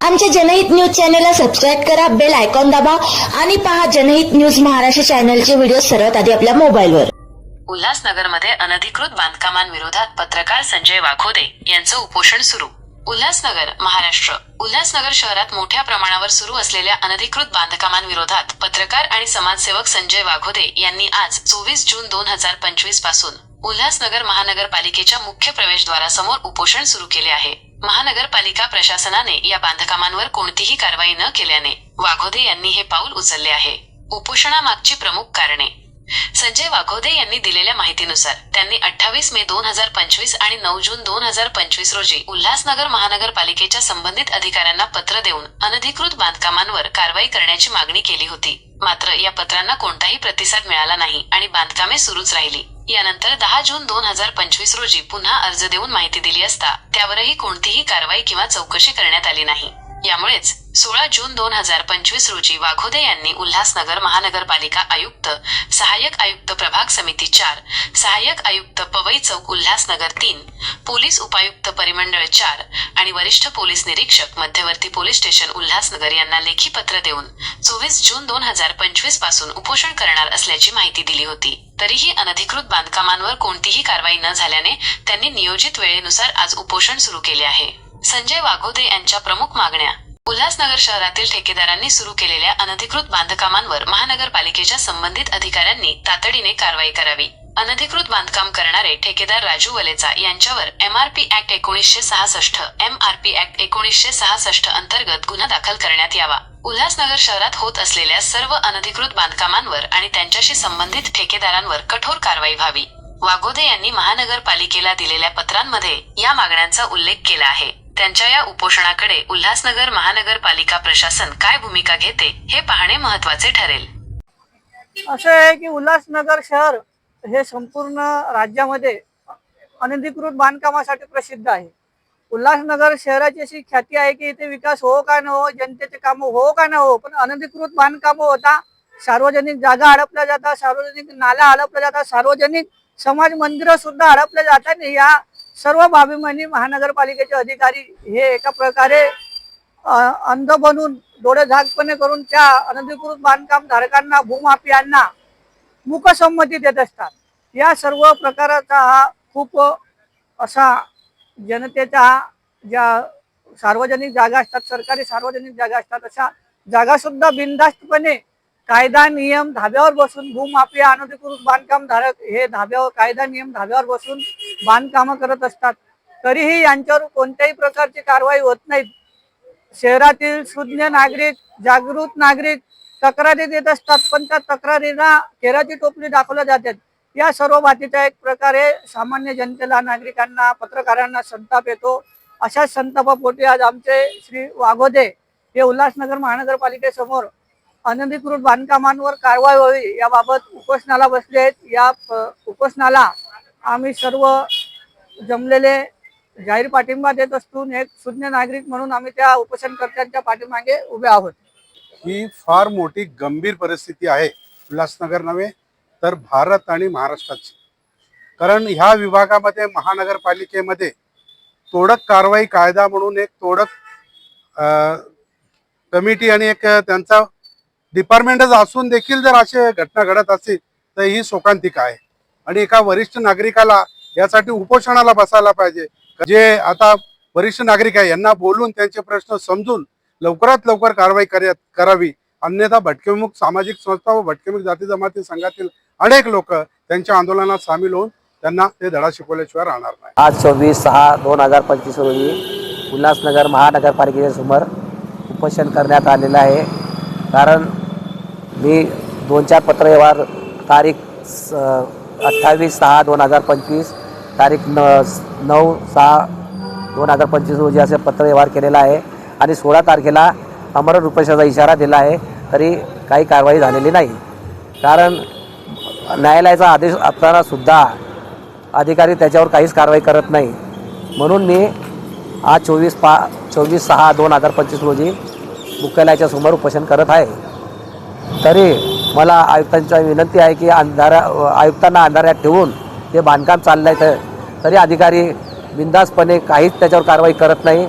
आमच्या जनहित न्यूज चॅनलला सबस्क्राईब करा बेल आयकॉन दाबा आणि पहा जनहित न्यूज महाराष्ट्र चॅनलचे व्हिडिओ सर्वात आधी आपल्या मोबाईलवर. उल्हासनगरमध्ये अनधिकृत बांधकामांविरोधात पत्रकार संजय वाघोदे यांचं उपोषण सुरू. उल्हासनगर महाराष्ट्र. उल्हासनगर शहरात मोठ्या प्रमाणावर सुरू असलेल्या अनधिकृत बांधकामांविरोधात पत्रकार आणि समाजसेवक संजय वाघोदे यांनी आज चोवीस जून दोन हजार पंचवीसपासून उल्हासनगर महानगरपालिकेच्या मुख्य प्रवेशद्वारासमोर उपोषण सुरू केले आहे. महानगरपालिका प्रशासनाने या बांधकामांवर कोणतीही कारवाई न केल्याने वाघोदे यांनी हे पाऊल उचलले आहे. उपोषणामागची प्रमुख कारणे. संजय वाघोदे यांनी दिलेल्या माहितीनुसार त्यांनी अठ्ठावीस मे दोन हजार पंचवीस आणि नऊ जून दोन हजार पंचवीस रोजी उल्हासनगर महानगरपालिकेच्या संबंधित अधिकाऱ्यांना पत्र देऊन अनधिकृत बांधकामांवर कारवाई करण्याची मागणी केली होती. मात्र या पत्रांना कोणताही प्रतिसाद मिळाला नाही आणि बांधकामे सुरूच राहिली. यानंतर दहा जून दोन हजार पंचवीस रोजी पुन्हा अर्ज देऊन माहिती दिली असता त्यावरही कोणतीही कारवाई किंवा चौकशी करण्यात आली नाही. यामुळेच सोळा जून दोन हजार पंचवीस रोजी वाघोदे यांनी उल्हासनगर महानगरपालिका आयुक्त सहाय्यक आयुक्त प्रभाग समिती चार सहाय्यक आयुक्त पवई चौक उल्हासनगर तीन पोलीस उपायुक्त परिमंडळ चार आणि वरिष्ठ पोलीस निरीक्षक मध्यवर्ती पोलीस स्टेशन उल्हासनगर यांना लेखी पत्र देऊन चोवीस जून दोन हजार पंचवीसपासून उपोषण करणार असल्याची माहिती दिली होती. तरीही अनधिकृत बांधकामांवर कोणतीही कारवाई न झाल्याने त्यांनी नियोजित वेळेनुसार आज उपोषण सुरू केले आहे. संजय वाघोदे यांच्या प्रमुख मागण्या. उल्हासनगर शहरातील ठेकेदारांनी सुरू केलेल्या अनधिकृत बांधकामांवर महानगरपालिकेच्या संबंधित अधिकाऱ्यांनी तातडीने कारवाई करावी. अनधिकृत बांधकाम करणारे ठेकेदार राजू वलेचा यांच्यावर एमआरपी ऍक्ट एकोणीसशे सहासष्ट एमआरपी ऍक्ट एकोणीसशे सहासष्ट अंतर्गत गुन्हा दाखल करण्यात यावा. उल्हासनगर शहरात होत असलेल्या सर्व अनधिकृत बांधकामांवर आणि त्यांच्याशी संबंधित ठेकेदारांवर कठोर कारवाई व्हावी. वाघोदे यांनी महानगरपालिकेला दिलेल्या पत्रांमध्ये या मागण्यांचा उल्लेख केला आहे. त्यांच्या या उपोषणाकडे उल्हासनगर महानगरपालिका प्रशासन काय भूमिका घेते हे पाहणे महत्त्वाचे ठरेल. असं आहे की उल्हासनगर शहर हे संपूर्ण राज्यामध्ये अनधिकृत बांधकामासाठी प्रसिद्ध आहे. उल्हासनगर शहराची अशी ख्याती आहे की इथे विकास हो का न हो जनतेचे कामं हो का न हो पण अनधिकृत बांधकामं होता सार्वजनिक जागा हडपल्या जातात सार्वजनिक नाल्या हडपल्या जातात सार्वजनिक समाज मंदिरं सुद्धा हडपल्या जातात. या सर्व बाबींमध्ये महानगरपालिकेचे अधिकारी हे एका प्रकारे अंध बनून डोळे झाकपणे करून त्या अनधिकृत बांधकाम धारकांना भूमाफियांना मुखसंमती देत असतात. या सर्व प्रकाराचा हा खूप असा जनतेचा ज्या सार्वजनिक जागा असतात सरकारी सार्वजनिक जागा असतात अशा जागासुद्धा बिनधास्तपणे कायदा नियम धाब्यावर बसून भूमाफिया अनधिकृत बांधकाम धारक हे धाब्यावर कायदा नियम धाब्यावर बसून बांधकामं करत असतात. तरीही यांच्यावर कोणत्याही प्रकारची कारवाई होत नाहीत. शहरातील सुज्ञ नागरिक जागृत नागरिक तक्रारी देत असतात पण त्या तक्रारीला केराची टोपली दाखवल्या जातात. या सर्व बाबतीचा एक प्रकारे सामान्य जनतेला नागरिकांना पत्रकारांना संताप येतो. अशा संतापापोटी आज आमचे श्री वाघोदे हे उल्हासनगर महानगरपालिकेसमोर अनधिकृत बांधकामांवर कारवाई व्हावी याबाबत उपोषणाला बसले आहेत. या उपोषणाला आम्ही सर्व जमलेले जाहीर पाठिंबा देत असून एक शून्य नागरिक म्हणून आम्ही त्या उपोषणकर्त्यांच्या पाठीमागे उभे आहोत. ही फार मोठी गंभीर परिस्थिती आहे उल्हासनगर नव्हे तर भारत आणि महाराष्ट्राची. कारण ह्या विभागामध्ये महानगरपालिकेमध्ये तोडक कारवाई कायदा म्हणून एक तोडक कमिटी आणि एक त्यांचा डिपार्टमेंटच असून देखील जर असे घटना घडत असतील तर ही शोकांतिका आहे. आणि एका वरिष्ठ नागरिकाला यासाठी उपोषणाला बसायला पाहिजे. जे आता वरिष्ठ नागरिक आहे यांना बोलून त्यांचे प्रश्न समजून लवकरात लवकर कारवाई करावी. अन्यथा भटकेमुख सामाजिक संस्था व भटकेमुख जाती जमाती संघातील अनेक लोक त्यांच्या आंदोलनात सामील होऊन त्यांना ते धडा शिकवल्याशिवाय राहणार नाही. आज चोवीस सहा दोन हजार पंचवीस रोजी उल्हासनगर महानगरपालिकेच्या समोर उपोषण करण्यात आलेलं आहे. कारण मी दोन चार पत्रव्यवहार तारीख अठ्ठावीस सहा दोन हजार पंचवीस तारीख न नऊ सहा दोन हजार पंचवीस रोजी असे पत्रव्यवहार केलेला आहे. आणि सोळा तारखेला अमरण उपोषणाचा इशारा दिला आहे. तरी काही कारवाई झालेली नाही. कारण न्यायालयाचा आदेश असतानासुद्धा अधिकारी त्याच्यावर काहीच कारवाई करत नाही. म्हणून मी आज चोवीस पा चोवीस सहा दोन हजार पंचवीस रोजी मुख्यालयाच्या समोर उपोषण करत आहे. तरी मला आयुक्तांच्या विनंती आहे की अंधारा आयुक्तांना अंधाऱ्यात ठेवून हे बांधकाम चाललं आहे तर तरी अधिकारी बिंदासपणे काहीच त्याच्यावर कारवाई करत नाही.